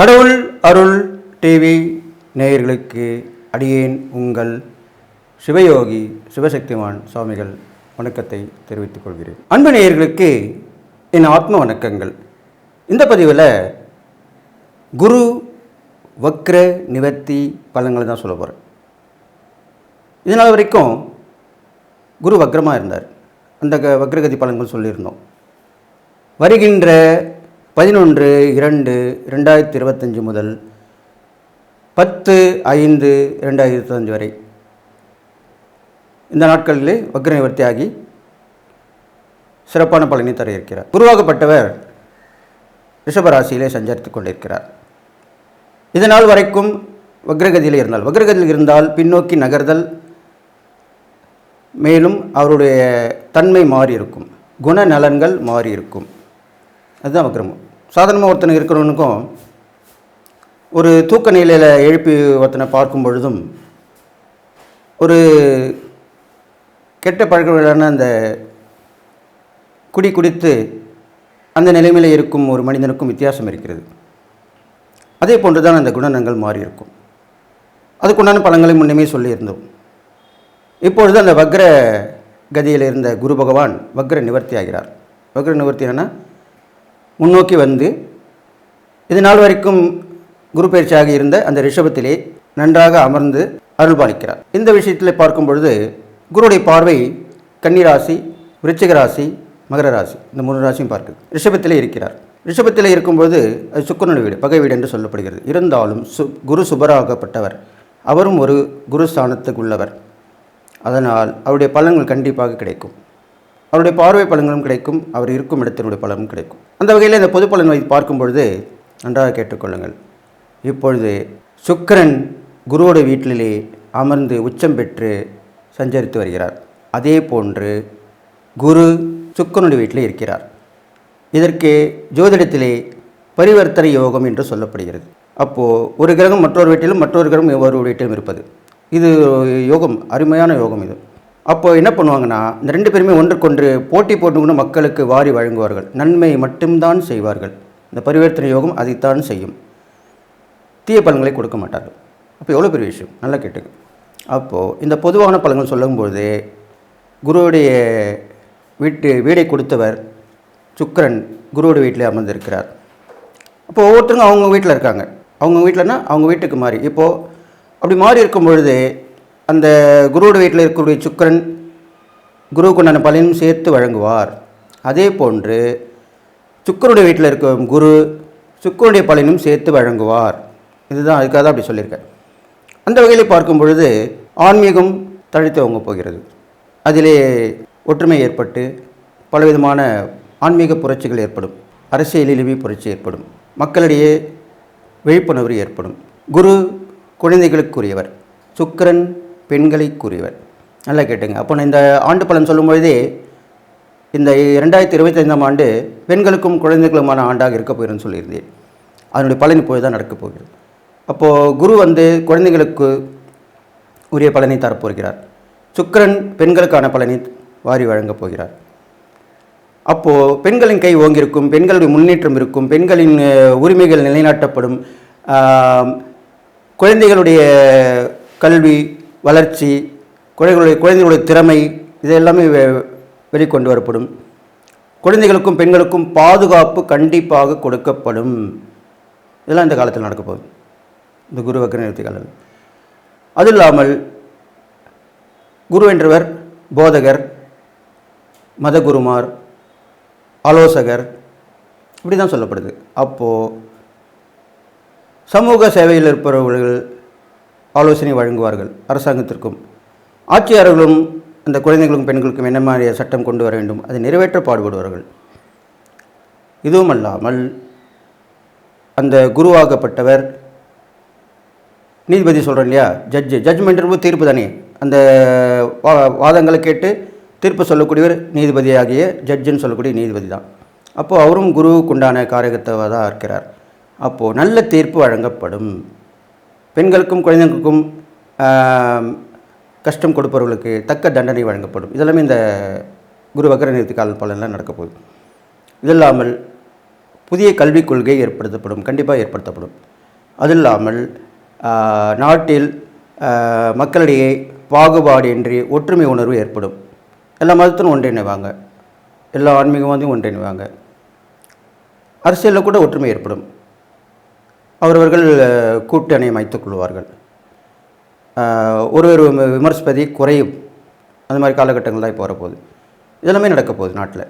கடவுள் அருள் டிவி நேயர்களுக்கு அடியேன் உங்கள் சிவயோகி சிவசக்திமான் சுவாமிகள் வணக்கத்தை தெரிவித்துக் கொள்கிறேன். அன்பு நேயர்களுக்கு என் ஆத்ம வணக்கங்கள். இந்த பதிவில் குரு வக்ர நிவர்த்தி பலன்களை தான் சொல்ல போகிறேன் இதனால் வரைக்கும் குரு வக்ரமாக இருந்தார். அந்த க- வக்ரகதி பலன்கள் சொல்லியிருந்தோம். வருகின்ற பதினொன்று இரண்டு ரெண்டாயிரத்தி இருபத்தஞ்சி முதல் பத்து ஐந்து ரெண்டாயிரத்தி இருபத்தஞ்சு வரை. இந்த நாட்களிலே வக்ர சிறப்பான பலனை தர இருக்கிறார் குருவாகப்பட்டவர் ரிஷபராசியிலே சஞ்சரித்து கொண்டிருக்கிறார். இதனால் வரைக்கும் வக்ரகதியில் இருந்தால் வக்ரகதியில் இருந்தால் பின்னோக்கி நகர்தல் மேலும் அவருடைய தன்மை மாறி இருக்கும் குணநலன்கள் மாறி இருக்கும் அதுதான் வக்ரமம் சாதாரணமாக ஒருத்தனை இருக்கிறவனுக்கும் ஒரு தூக்க நிலையில் எழுப்பி ஒருத்தனை பார்க்கும் பொழுதும் ஒரு கெட்ட பழக்கங்களான அந்த குடி குடித்து அந்த நிலைமையில் இருக்கும் ஒரு மனிதனுக்கும் வித்தியாசம் இருக்கிறது. அதே போன்று தான் அந்த குணநங்கள் மாறி இருக்கும் அதுக்குண்டான பலன்களை முன்னமே சொல்லியிருந்தோம். இப்பொழுது அந்த வக்ர கதியில் இருந்த குரு பகவான் வக்ர நிவர்த்தி ஆகிறார் வக்ர நிவர்த்தி என்னன்னா முன்னோக்கி வந்து இது நாள் வரைக்கும் குரு பயிற்சியாக இருந்த அந்த ரிஷபத்திலே நன்றாக அமர்ந்து அருள்பாலிக்கிறார். இந்த விஷயத்தில் பார்க்கும் பொழுது குருடைய பார்வை கன்னிராசி விருச்சிக ராசி மகர ராசி இந்த மூணு ராசியும் பார்க்குது. ரிஷபத்திலே இருக்கிறார். ரிஷபத்தில் இருக்கும்போது அது சுக்கரனுடைய வீடு பகை வீடு என்று சொல்லப்படுகிறது. இருந்தாலும் சு குரு சுபராகப்பட்டவர். அவரும் ஒரு குரு ஸ்தானத்துக்கு உள்ளவர் அதனால் அவருடைய பலன்கள் கண்டிப்பாக கிடைக்கும். அவருடைய பார்வை பலன்களும் கிடைக்கும் அவர் இருக்கும் இடத்தினுடைய பலனும் கிடைக்கும். அந்த வகையில் இந்த பொது பலன் வைத்து பார்க்கும் பொழுது நன்றாக கேட்டுக்கொள்ளுங்கள். இப்பொழுது சுக்கரன் குருவோட வீட்டிலே அமர்ந்து உச்சம் பெற்று சஞ்சரித்து வருகிறார். அதே போன்று குரு சுக்கிரனுடைய வீட்டிலே இருக்கிறார். இதற்கு ஜோதிடத்திலே பரிவர்த்தனை யோகம் என்று சொல்லப்படுகிறது. அப்போது ஒரு கிரகம் மற்றொரு வீட்டிலும் மற்றொரு கிரகம் ஒரு வீட்டிலும் இருப்பது. இது யோகம் அருமையான யோகம் இது. அப்போ என்ன பண்ணுவாங்கன்னா இந்த ரெண்டு பேருமே ஒன்றுக்கொன்று போட்டி போட்டுக்கொண்டு மக்களுக்கு வாரி வழங்குவார்கள். நன்மை மட்டும்தான் செய்வார்கள். இந்த பரிவர்த்தனை யோகம் அதைத்தான் செய்யும். தீய பலன்களை கொடுக்க மாட்டார்கள். அப்போ எவ்வளோ பெரிய விஷயம்? நல்லா கேட்டுங்க அப்போது இந்த பொதுவான பலன்கள் சொல்லும்போது குருவுடைய வீட்டு வீடை கொடுத்தவர் சுக்கரன் குருவோட வீட்டில் அமர்ந்திருக்கிறார். அப்போ ஒவ்வொருத்தருங்க அவங்க வீட்டில் இருக்காங்க. அவங்க வீட்டிலனா அவங்க வீட்டுக்கு மாறி. இப்போது அப்படி மாறி இருக்கும் பொழுது அந்த குருவோட வீட்டில் இருக்கக்கூடிய சுக்கிரன் குருவுக்குண்டான பலனும் சேர்த்து வழங்குவார். அதே போன்று சுக்கருடைய வீட்டில் இருக்கும் குரு சுக்கருடைய பலனும் சேர்த்து வழங்குவார். இதுதான் அதுக்காக தான் அப்படி சொல்லியிருக்கேன் அந்த வகையில் பார்க்கும் பொழுது ஆன்மீகம் தழைத்துவங்க போகிறது. அதிலே ஒற்றுமை ஏற்பட்டு பலவிதமான ஆன்மீக புரட்சிகள் ஏற்படும். அரசியலிலுமே புரட்சி ஏற்படும். மக்களிடையே விழிப்புணர்வு ஏற்படும். குரு குழந்தைகளுக்குரியவர். சுக்கிரன் பெண்களை கூறியவர். நல்லா கேட்டுங்க. அப்போ நான் இந்த ஆண்டு பலன் சொல்லும்பொழுதே இந்த இரண்டாயிரத்தி இருபத்தைந்தாம் ஆண்டு பெண்களுக்கும் குழந்தைகளுமான ஆண்டாக இருக்க போகிறேன்னு சொல்லியிருந்தேன். அதனுடைய பலன் இப்போது தான் நடக்கப் போகிறது. அப்போது குரு வந்து குழந்தைகளுக்கு உரிய பலனை தரப்போகிறார் சுக்கரன் பெண்களுக்கான பலனை வாரி வழங்கப் போகிறார். அப்போது பெண்களின் கை ஓங்கியிருக்கும் பெண்களுடைய முன்னேற்றம் இருக்கும் பெண்களின் உரிமைகள் நிலைநாட்டப்படும் குழந்தைகளுடைய கல்வி வளர்ச்சி குழந்தைகளுடைய குழந்தைகளுடைய திறமை இது எல்லாமே வெ- வெளிக்கொண்டு வரப்படும். குழந்தைகளுக்கும் பெண்களுக்கும் பாதுகாப்பு கண்டிப்பாக கொடுக்கப்படும். இதெல்லாம் இந்த காலத்தில் நடக்க போகுது. இந்த குரு வக்ர நிறுத்தி காலம் அது இல்லாமல் குரு என்றவர் போதகர் மதகுருமார் ஆலோசகர் இப்படி தான் சொல்லப்படுது. அப்போது சமூக சேவையில் இருப்பவர்கள் ஆலோசனை வழங்குவார்கள் அரசாங்கத்திற்கும். ஆட்சியாளர்களும் அந்த குழந்தைகளுக்கும் பெண்களுக்கும் என்ன மாதிரி சட்டம் கொண்டு வர வேண்டும்? அதை நிறைவேற்ற பாடுபடுவார்கள். இதுவுமல்லாமல் அந்த குருவாகப்பட்டவர் நீதிபதி சொல்கிறேன் இல்லையா? ஜட்ஜு ஜட்ஜ்மெண்ட் தீர்ப்பு தானே. அந்த வா- வாதங்களை கேட்டு தீர்ப்பு சொல்லக்கூடியவர் நீதிபதியாகிய ஜட்ஜுன்னு சொல்லக்கூடிய நீதிபதி தான். அப்போது அவரும் குருவுக்கு உண்டான தான் இருக்கிறார். அப்போது நல்ல தீர்ப்பு வழங்கப்படும். பெண்களுக்கும் குழந்தைகளுக்கும் கஷ்டம் கொடுப்பவர்களுக்கு தக்க தண்டனை வழங்கப்படும். இதெல்லாமே இந்த குரு வக்கர நிறுத்தி கால பலன்லாம் நடக்கப்போகுது இது இல்லாமல் புதிய கல்விக் கொள்கை ஏற்படுத்தப்படும் கண்டிப்பாக ஏற்படுத்தப்படும். அது இல்லாமல் நாட்டில் மக்களிடையே பாகுபாடு இன்றி ஒற்றுமை உணர்வு ஏற்படும். எல்லா மதத்திலும் ஒன்றிணைவாங்க. எல்லா ஆன்மீகவாதியும் ஒன்றிணைவாங்க. அரசியலில் கூட ஒற்றுமை ஏற்படும். அவரவர்கள் கூட்டணி அமைத்துக் கொள்வார்கள். ஒருவர் விம- விமர்சிப்பதை குறையும். அந்த மாதிரி காலகட்டங்கள் தான் இப்போ வரப்போகுது. இதெல்லாமே நடக்க போகுது நாட்டில்.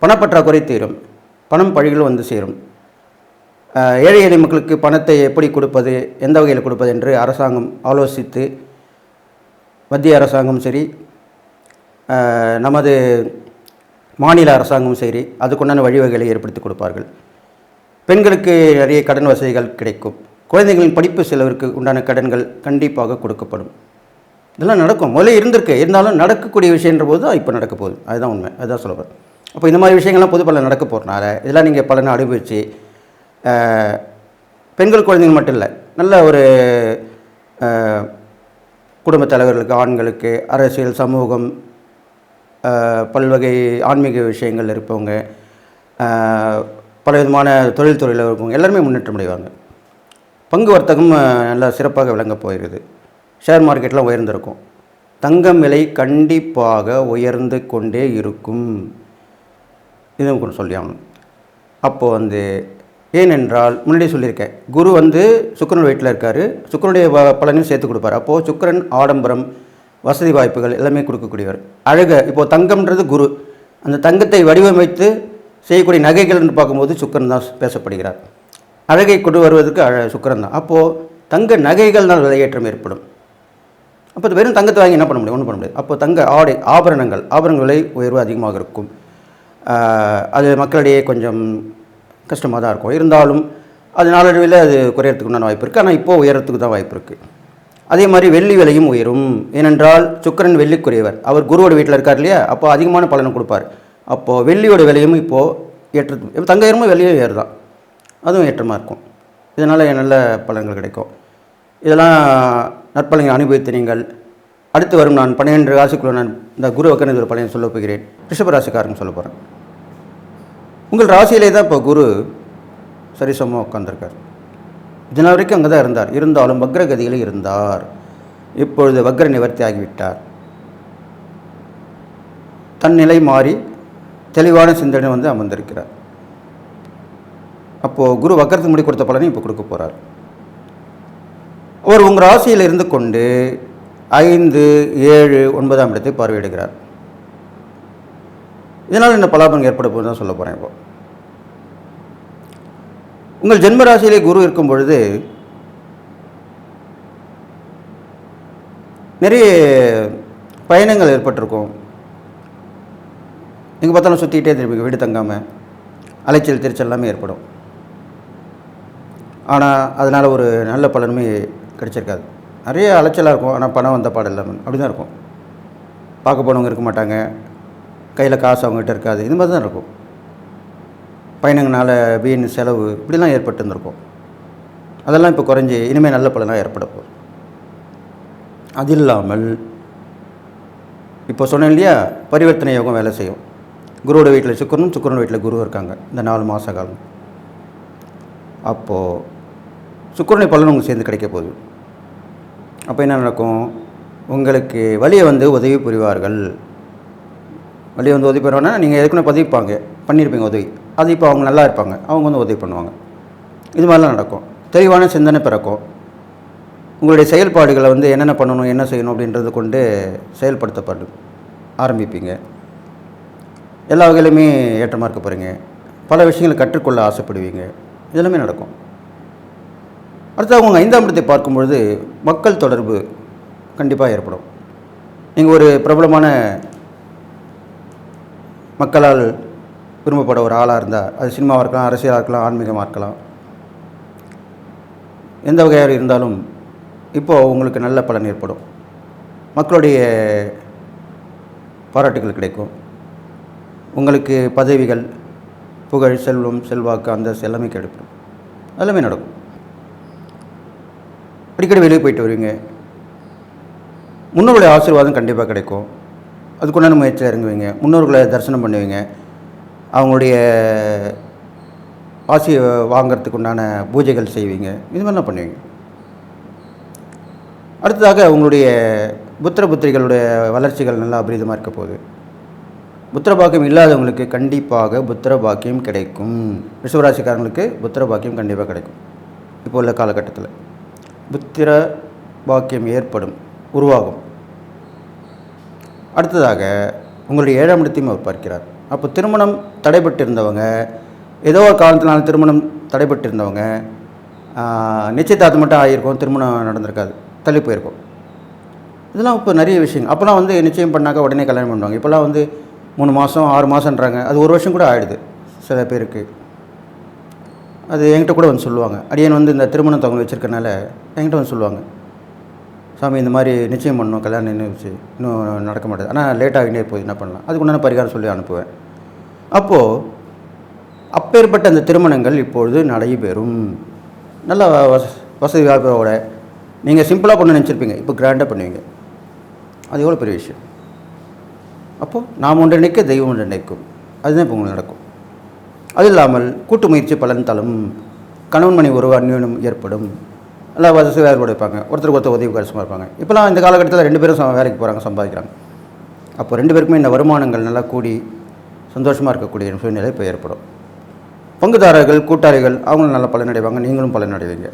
பணப்பற்றாக்குறை தீரும். பணம் பழிகள் வந்து சேரும். ஏழை எளிய மக்களுக்கு பணத்தை எப்படி கொடுப்பது எந்த வகையில் கொடுப்பது என்று அரசாங்கம் ஆலோசித்து மத்திய அரசாங்கம் சரி நமது மாநில அரசாங்கமும் சரி அதுக்குண்டான வழிவகைகளை ஏற்படுத்தி கொடுப்பார்கள். பெண்களுக்கு நிறைய கடன் வசதிகள் கிடைக்கும். குழந்தைகளின் படிப்பு செலவிற்கு உண்டான கடன்கள் கண்டிப்பாக கொடுக்கப்படும். இதெல்லாம் நடக்கும். முதல்ல இருந்திருக்கு. இருந்தாலும் நடக்கக்கூடிய விஷயன்ற போது தான் இப்போ நடக்க போகுது. அதுதான் உண்மை. அதுதான் சொல்லுவேன் அப்போ இந்த மாதிரி விஷயங்கள்லாம் பொது பலன் நடக்க போகிறனால இதெல்லாம் நீங்கள் பலனை அனுபவித்து பெண்கள் குழந்தைங்க மட்டும் இல்லை நல்ல ஒரு ஆஹ், குடும்பத் தலைவர்களுக்கு ஆண்களுக்கு அரசியல் சமூகம் பல்வகை ஆன்மீக விஷயங்கள் இருப்பவங்க பல விதமான தொழில் துறையில் எல்லாருமே முன்னேற்றம் அடைவாங்க. பங்கு வர்த்தகம் நல்லா சிறப்பாக விளங்க போகிறது. ஷேர் மார்க்கெட்லாம் உயர்ந்திருக்கும். தங்கம் விலை கண்டிப்பாக உயர்ந்து கொண்டே இருக்கும். இதுவும் கொஞ்சம் சொல்லியாகணும். அப்போது வந்து ஏனென்றால் முன்னாடியே சொல்லியிருக்கேன். குரு வந்து சுக்கரன் வீட்டில் இருக்கார். சுக்கிரனுடைய ப- பலனையும் சேர்த்து கொடுப்பார். அப்போது சுக்கிரன் ஆடம்பரம் வசதி வாய்ப்புகள் எல்லாமே கொடுக்கக்கூடியவர். அழக இப்போது தங்கம்ன்றது குரு. அந்த தங்கத்தை வடிவமைத்து செய்யக்கூடிய நகைகள்னு பார்க்கும்போது சுக்கரன் தான் பேசப்படுகிறார். அழகை கொண்டு வருவதற்கு அழ சுக்கரன் தான். அப்போது தங்க நகைகள்னால் விலையேற்றம் ஏற்படும். அப்போ வெறும் தங்கத்தை வாங்கி என்ன பண்ண முடியும்? ஒன்றும் பண்ண முடியாது. அப்போ தங்க ஆடை ஆபரணங்கள் ஆபரணங்கள் விலை உயர்வு அதிகமாக இருக்கும். அது மக்களிடையே கொஞ்சம் கஷ்டமாக தான் இருக்கும். இருந்தாலும் அது நாளடைவில் அது குறையறதுக்கு உண்டான வாய்ப்பு இருக்குது ஆனால் இப்போது உயரத்துக்கு தான் வாய்ப்பு இருக்குது அதே மாதிரி வெள்ளி விலையும் உயரும். ஏனென்றால் சுக்கரன் வெள்ளிக்குரியவர். அவர் குருவோட வீட்டில் இருக்கார் இல்லையா? அப்போ அதிகமான பலனை கொடுப்பார். அப்போது வெள்ளியோட விலையும் இப்போது ஏற்றது இப்போ தங்க ஏறுமோ வெள்ளியும் ஏறுதான். அதுவும் ஏற்றமாக இருக்கும். இதனால் நல்ல பலன்கள் கிடைக்கும். இதெல்லாம் நற்பலனை அனுபவித்து நீங்கள் அடுத்து வரும் நான் பன்னிரெண்டு ராசிக்குள்ள நான் இந்த குரு வக்கணத்தில் ஒரு பலனை சொல்ல போகிறேன். ரிஷப ராசிக்காரங்க சொல்ல போகிறேன் உங்கள் ராசியிலே தான் இப்போ குரு சரிசமமாக உட்காந்துருக்கார் இதனால் வரைக்கும் அங்கே தான் இருந்தார். இருந்தாலும் வக்ரகதியில் இருந்தார். இப்பொழுது வக்ர நிவர்த்தி ஆகிவிட்டார். தன் நிலை மாறி தெளிவான சிந்தனை வந்து அமர்ந்திருக்கிறார். அப்போது குரு வக்கரத்துக்கு முடி கொடுத்த பலனை இப்போ கொடுக்க போகிறார் அவர் உங்கள் ராசியில் இருந்து கொண்டு ஐந்து ஏழு ஒன்பதாம் இடத்தை பார்வையிடுகிறார். இதனால் இந்த பலாபலன் ஏற்பட போது தான் சொல்ல போகிறேன் இப்போ. உங்கள் ஜென்ம ராசியிலே குரு இருக்கும் பொழுது நிறைய பயணங்கள் ஏற்பட்டிருக்கும். எங்கே பார்த்தாலும் சுற்றிக்கிட்டே திருப்பி வீடு தங்காமல் அலைச்சல் திருச்சல் எல்லாமே ஏற்படும். ஆனால் அதனால் ஒரு நல்ல பலனுமே கிடச்சிருக்காது. நிறைய அலைச்சலாக இருக்கும் ஆனால் பணம் வந்த பாடம் இல்லாமல் அப்படி தான் இருக்கும். பார்க்க போனவங்க இருக்க மாட்டாங்க. கையில் காசு அவங்ககிட்ட இருக்காது. இது மாதிரி தான் இருக்கும். பயணங்களால் வீண் செலவு இப்படிலாம் ஏற்பட்டு இருந்திருக்கும். அதெல்லாம் இப்போ குறைஞ்சி இனிமேல் நல்ல பலனாக ஏற்பட போகுது. அது இல்லாமல் இப்போ சொன்னேன் இல்லையா? பரிவர்த்தனை யோகம் வேலை செய்யும். குருவோட வீட்டில் சுக்கரனும் சுக்கரன் வீட்டில் குரு இருக்காங்க. இந்த நாலு மாத காலம். அப்போது சுக்கரனை பலன் உங்களுக்கு சேர்ந்து கிடைக்க போகுது. அப்போ என்ன நடக்கும்? உங்களுக்கு வழியை வந்து உதவி புரிவார்கள். வழியை வந்து உதவி பெறுவாங்கன்னா நீங்கள் எதுக்குன்னு பதிவிப்பாங்க பண்ணியிருப்பீங்க உதவி. அது இப்போ அவங்க நல்லா இருப்பாங்க. அவங்க வந்து உதவி பண்ணுவாங்க. இது மாதிரிலாம் நடக்கும். தெளிவான சிந்தனை பிறக்கும். உங்களுடைய செயல்பாடுகளை வந்து என்னென்ன பண்ணணும் என்ன செய்யணும் அப்படின்றது கொண்டு செயல்படுத்தப்படும் ஆரம்பிப்பீங்க. எல்லா வகையிலுமே ஏற்றமாக இருக்க போகிறீங்க பல விஷயங்களை கற்றுக்கொள்ள ஆசைப்படுவீங்க. இதெல்லாமே நடக்கும். அடுத்து அவங்க ஐந்தாம் இடத்தை பார்க்கும்பொழுது மக்கள் தொடர்பு கண்டிப்பாக ஏற்படும். நீங்கள் ஒரு பிரபலமான மக்களால் விரும்பப்பட ஒரு ஆளாக இருந்தால் அது சினிமாவாக இருக்கலாம் அரசியலாக இருக்கலாம் ஆன்மீகமாக இருக்கலாம். எந்த வகையாக இருந்தாலும் இப்போது உங்களுக்கு நல்ல பலன் ஏற்படும். மக்களுடைய பாராட்டுகள் கிடைக்கும். உங்களுக்கு பதவிகள் புகழ் செல்வம் செல்வாக்கு அந்த எல்லாமே கிடைக்கும் எல்லாமே நடக்கும். அடிக்கடி வெளியே போயிட்டு வருவீங்க. முன்னோர்களுடைய ஆசீர்வாதம் கண்டிப்பாக கிடைக்கும். அதுக்குண்டான முயற்சியாக இறங்குவீங்க. முன்னோர்களை தரிசனம் பண்ணுவீங்க. அவங்களுடைய ஆசி வாங்கிறதுக்கு உண்டான பூஜைகள் செய்வீங்க. இது மாதிரிலாம் பண்ணுவீங்க. அடுத்ததாக உங்களுடைய புத்திர புத்திரிகளுடைய வளர்ச்சிகள் நல்லா அபரிதமாக இருக்க போகுது. புத்திர பாக்கியம் இல்லாதவங்களுக்கு கண்டிப்பாக புத்திர பாக்கியம் கிடைக்கும். ரிஷவராசிக்காரங்களுக்கு புத்திர பாக்கியம் கண்டிப்பாக கிடைக்கும். இப்போ உள்ள காலகட்டத்தில் புத்திர பாக்கியம் ஏற்படும் உருவாகும். அடுத்ததாக உங்களுடைய ஏழாம் இடத்தையும் அவர் பார்க்கிறார். அப்போ திருமணம் தடைபட்டிருந்தவங்க ஏதோ ஒரு காலத்தினால திருமணம் தடைபட்டிருந்தவங்க ஆஹ், நிச்சயதார்த்தம் மட்டும் ஆகியிருக்கும் திருமணம் நடந்திருக்காது தள்ளி போயிருக்கும். இதெல்லாம் இப்போ நிறைய விஷயங்கள். அப்போலாம் வந்து நிச்சயம் பண்ணாக்க உடனே கல்யாணம் பண்ணுவாங்க. இப்போல்லாம் வந்து மூணு மாதம் ஆறு மாதன்றாங்க அது ஒரு வருஷம் கூட ஆயிடுது சில பேருக்கு. அது என்கிட்ட கூட வந்து சொல்லுவாங்க. அடியன் வந்து இந்த திருமணம் தவங்க வச்சுருக்கனால என்கிட்ட வந்து சொல்லுவாங்க. சாமி இந்த மாதிரி நிச்சயம் பண்ணணும் கல்யாணம் நின்று வச்சு. இன்னும் நடக்க மாட்டேது. ஆனால் லேட் ஆகிட்டே போகுது என்ன பண்ணலாம்? அதுக்கு உண்டான பரிகாரம் சொல்லி அனுப்புவேன். அப்போது அப்பேற்பட்ட அந்த திருமணங்கள் இப்பொழுது நடைபெறும். நல்ல வச வசதி வாய்ப்போட. நீங்கள் சிம்பிளாக பண்ண நினச்சிருப்பீங்க. இப்போ கிராண்டாக பண்ணுவீங்க. அது எவ்வளோ பெரிய விஷயம்? அப்போது நாம் ஒன்று நினைக்க தெய்வம் ஒன்று நினைக்கும் அதுதான் இப்போ உங்களுக்கு நடக்கும். அது இல்லாமல் கூட்டு முயற்சி பலன் தளம் கணவன் மணி உறவு அந்யோன்யம் ஏற்படும். நல்லா வசதி வேறுபாடு இருப்பாங்க. ஒருத்தருக்கு ஒருத்தர் உதவி கரசமாக இருப்பாங்க. இப்போலாம் இந்த காலகட்டத்தில் ரெண்டு பேரும் வேலைக்கு போகிறாங்க சம்பாதிக்கிறாங்க. அப்போ ரெண்டு பேருக்குமே இந்த வருமானங்கள் நல்லா கூடி சந்தோஷமாக இருக்கக்கூடிய சூழ்நிலை இப்போ ஏற்படும். பங்குதாரர்கள் கூட்டாளிகள் அவங்களும் நல்லா பலன் அடைவாங்க நீங்களும் பலன் அடைவீங்க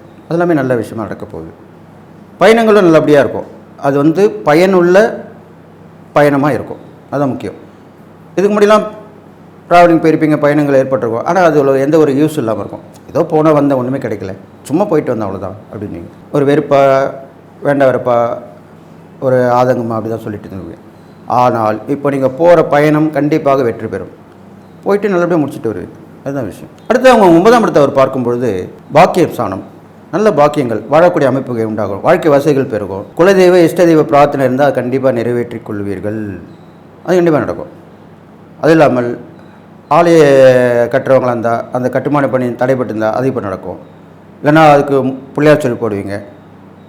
நல்ல விஷயமா நடக்க போகுது. பயணங்களும் நல்லபடியாக இருக்கும். அது வந்து பயனுள்ள பயணமாக இருக்கும். அதுதான் முக்கியம். இதுக்கு முன்னாடிலாம் ட்ராவலிங் போயிருப்பீங்க பயணங்கள் ஏற்பட்டிருக்கும். ஆனால் அது எந்த ஒரு யூஸ் இல்லாமல் இருக்கும். ஏதோ போனால் வந்த ஒன்றுமே கிடைக்கல. சும்மா போயிட்டு வந்தேன் அவ்வளோதான் அப்படின்னு ஒரு வெறுப்பா வேண்டாம் வெறுப்பா ஒரு ஆதங்கமாக அப்படி தான் சொல்லிட்டு இருந்தீங்க. ஆனால் இப்போ நீங்கள் போகிற பயணம் கண்டிப்பாக வெற்றி பெறும். போயிட்டு நல்லபடியாக முடிச்சுட்டு வருவீங்க. அதுதான் விஷயம். அடுத்து அவங்க ஒன்பதாம் இடத்தை அவர் பார்க்கும்பொழுது பாக்கிய சாணம் நல்ல பாக்கியங்கள் வாழக்கூடிய அமைப்புகள் உண்டாகும். வாழ்க்கை வசதிகள் பெருகும். குலதெய்வ இஷ்ட தெய்வ பிரார்த்தனை இருந்தால் கண்டிப்பாக நிறைவேற்றிக் கொள்வீர்கள். அது கண்டிப்பாக நடக்கும். அது இல்லாமல் ஆலய கட்டுறவங்களா இருந்தால் அந்த கட்டுமான பணி தடைப்பட்டிருந்தால் அது இப்போ நடக்கும். இல்லைன்னா அதுக்கு பிள்ளையார் சொல்லி போடுவீங்க.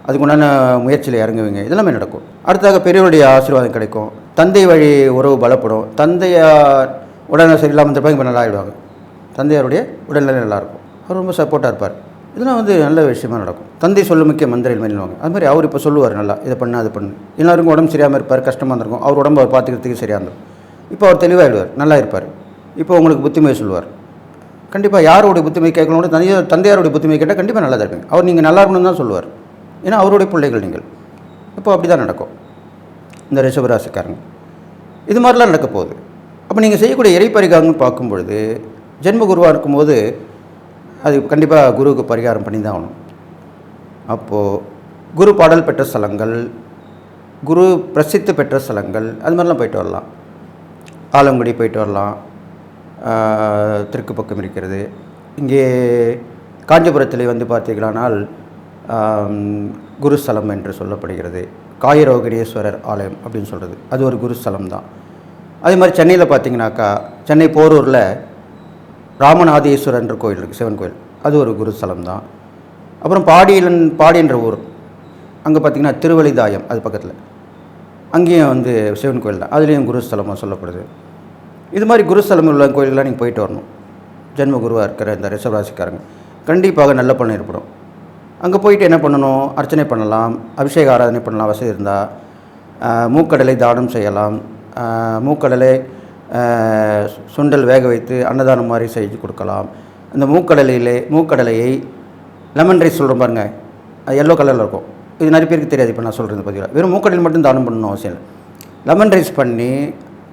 அதுக்கு உண்டான முயற்சியில் இறங்குவீங்க. இதெல்லாமே நடக்கும். அடுத்ததாக பெரியவருடைய ஆசீர்வாதம் கிடைக்கும். தந்தை வழி உறவு பலப்படும். தந்தையார் உடல்நிலை சரியில்லாமல் இருப்பாங்க இப்போ நல்லா ஆகிடுவாங்க தந்தையாருடைய உடல்நிலை நல்லாயிருக்கும் அவர் ரொம்ப சப்போர்ட்டாக இருப்பார். இதெல்லாம் வந்து நல்ல விஷயமா நடக்கும். தந்தை சொல்லும் முக்கிய மந்திரில் மேலுவாங்க அது மாதிரி அவர் இப்போ சொல்லுவார் நல்லா இதை பண்ணு அது பண்ணு. எல்லாருக்கும் உடம்பு சரியாமல் இருப்பார் கஷ்டமாக இருந்திருக்கும். அவர் உடம்பு அவர் பார்த்துக்கிறதுக்கு சரியாக இருந்திருக்கும். இப்போ அவர் தெளிவாகிடுவார் நல்லா இருப்பார். இப்போ உங்களுக்கு புத்திமை சொல்லுவார். கண்டிப்பாக யாரோடைய புத்திமை கேட்கணும் தந்தைய தந்தையாருடைய புத்திமை கேட்டால் கண்டிப்பாக நல்லா தான் இருப்பீங்க. அவர் நீங்கள் நல்லா இருக்கணும்னு தான் சொல்லுவார். ஏன்னா அவருடைய பிள்ளைகள் நீங்கள். இப்போ அப்படி தான் நடக்கும். இந்த ரிஷபராசிக்காரங்க. இது மாதிரிலாம் நடக்க போகுது அப்போ நீங்கள் செய்யக்கூடிய இறை பார்க்கும்பொழுது பார்க்கும் பொழுது ஜென்ம குருவாக இருக்கும்போது அது கண்டிப்பாக குருவுக்கு பரிகாரம் பண்ணி தான் ஆகணும். அப்போது குரு பாடல் பெற்ற ஸ்தலங்கள் குரு பிரசித்தி பெற்ற ஸ்தலங்கள் அது மாதிரிலாம் போயிட்டு வரலாம். ஆலங்குடி போயிட்டு வரலாம். தெற்கு பக்கம் இருக்கிறது. இங்கே காஞ்சிபுரத்தில் வந்து பார்த்தீங்களானால் குருஸ்தலம் என்று சொல்லப்படுகிறது. காயரோகணேஸ்வரர் ஆலயம் அப்படின்னு சொல்கிறது அது ஒரு குருஸ்தலம் தான். அதே மாதிரி சென்னையில் பார்த்தீங்கன்னாக்கா சென்னை போரூரில் ராமநாதீஸ்வரன்ற கோயில் இருக்குது சிவன் கோயில். அது ஒரு குருஸ்தலம் தான். அப்புறம் பாடியலன் பாடின்ற ஊர். அங்கே பார்த்தீங்கன்னா திருவழிதாயம் அது பக்கத்தில். அங்கேயும் வந்து சிவன் கோயில் தான். அதுலேயும் குருஸ்தலமாக சொல்லப்படுது. இது மாதிரி குருஸ்தலம் உள்ள கோயிலெலாம் நீங்கள் போயிட்டு வரணும். ஜென்ம குருவாக இருக்கிற இந்த ரிஷபராசிக்காரங்க. கண்டிப்பாக நல்ல பலன் ஏற்படும். அங்கே போயிட்டு என்ன பண்ணணும்? அர்ச்சனை பண்ணலாம். அபிஷேக ஆராதனை பண்ணலாம். வசதி இருந்தால் மூக்கடலை தானம் செய்யலாம். மூக்கடலை சுண்டல் வேக வைத்து அன்னதானம் மாதிரி செஞ்சு கொடுக்கலாம். இந்த மூக்கடலையிலே மூக்கடலையை லெமன் ரைஸ் சொல்கிறோம் பாருங்கள் அது எல்லோ கலரில் இருக்கும். இது நிறைய பேருக்கு தெரியாது இப்போ நான் சொல்கிறது பார்த்தீங்களா வெறும் மூக்கடலை மட்டும் தானம் பண்ணணும் அவசியம் இல்லை. லெமன் ரைஸ் பண்ணி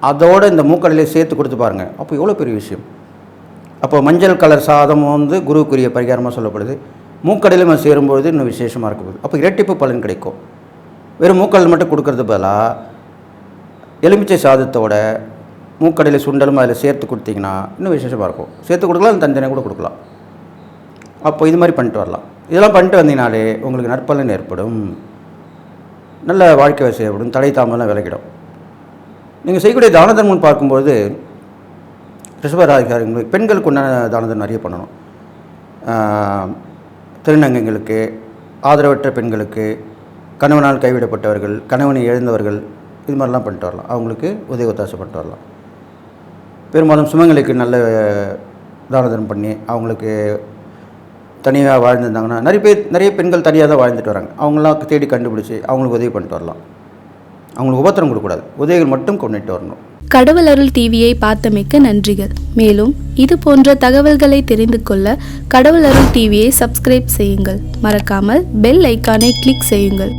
அதோடு இந்த மூக்கடலையை சேர்த்து கொடுத்து பாருங்கள் அப்போ எவ்வளோ பெரிய விஷயம்? அப்போ மஞ்சள் கலர் சாதம் வந்து குருவுக்குரிய பரிகாரமாக சொல்லப்படுது. மூக்கடலையும் அது சேரும்பொழுது இன்னும் விசேஷமாக இருக்க போகுது. அப்போ இரட்டிப்பு பலன் கிடைக்கும். வெறும் மூக்கடல் மட்டும் கொடுக்கறது பதிலாக எலுமிச்சை சாதத்தோட மூக்கடையில் சுண்டலும் அதில் சேர்த்து கொடுத்தீங்கன்னா இன்னும் விசேஷமாக இருக்கும். சேர்த்து கொடுக்கலாம் தனித்தனியாக கூட கொடுக்கலாம். அப்போ இது மாதிரி பண்ணிட்டு வரலாம். இதெல்லாம் பண்ணிட்டு வந்தீங்கனாலே உங்களுக்கு நற்பலன் ஏற்படும். நல்ல வாழ்க்கை வசதி ஏற்படும். தடை தாமதம் விலகிடும். நீங்கள் செய்யக்கூடிய தான தர்மம் பார்க்கும்போது ரிஷபராதிகாரங்களுக்கு பெண்களுக்கு உண்டான தான தர்மம் நிறைய பண்ணணும். திருநங்கைகளுக்கு ஆதரவற்ற பெண்களுக்கு கணவனால் கைவிடப்பட்டவர்கள் கணவனை இழந்தவர்கள் இது மாதிரிலாம் பண்ணிட்டு வரலாம். அவங்களுக்கு உதவி ஒத்தாசை பண்ணிட்டு வரலாம். பெரும்பாலும் சுமங்களுக்கு நல்ல தான தர்மம் பண்ணி அவங்களுக்கு தனியாக வாழ்ந்துருந்தாங்கன்னா நிறைய பேர் நிறைய பெண்கள் தனியாக தான் வாழ்ந்துட்டு வராங்க. அவங்களாம் தேடி கண்டுபிடிச்சி அவங்களுக்கு உதவி பண்ணிட்டு வரலாம். அவங்களுக்கு உபத்திரம் கொடுக்கக்கூடாது. உதவிகள் மட்டும் கொண்டுட்டு வரணும். கடவுள் அருள் டிவியை பார்த்தமைக்க நன்றிகள். மேலும் இது போன்ற தகவல்களை தெரிந்து கொள்ள கடவுள் அருள் டிவியை சப்ஸ்கிரைப் செய்யுங்கள். மறக்காமல் பெல் ஐக்கானை கிளிக் செய்யுங்கள்.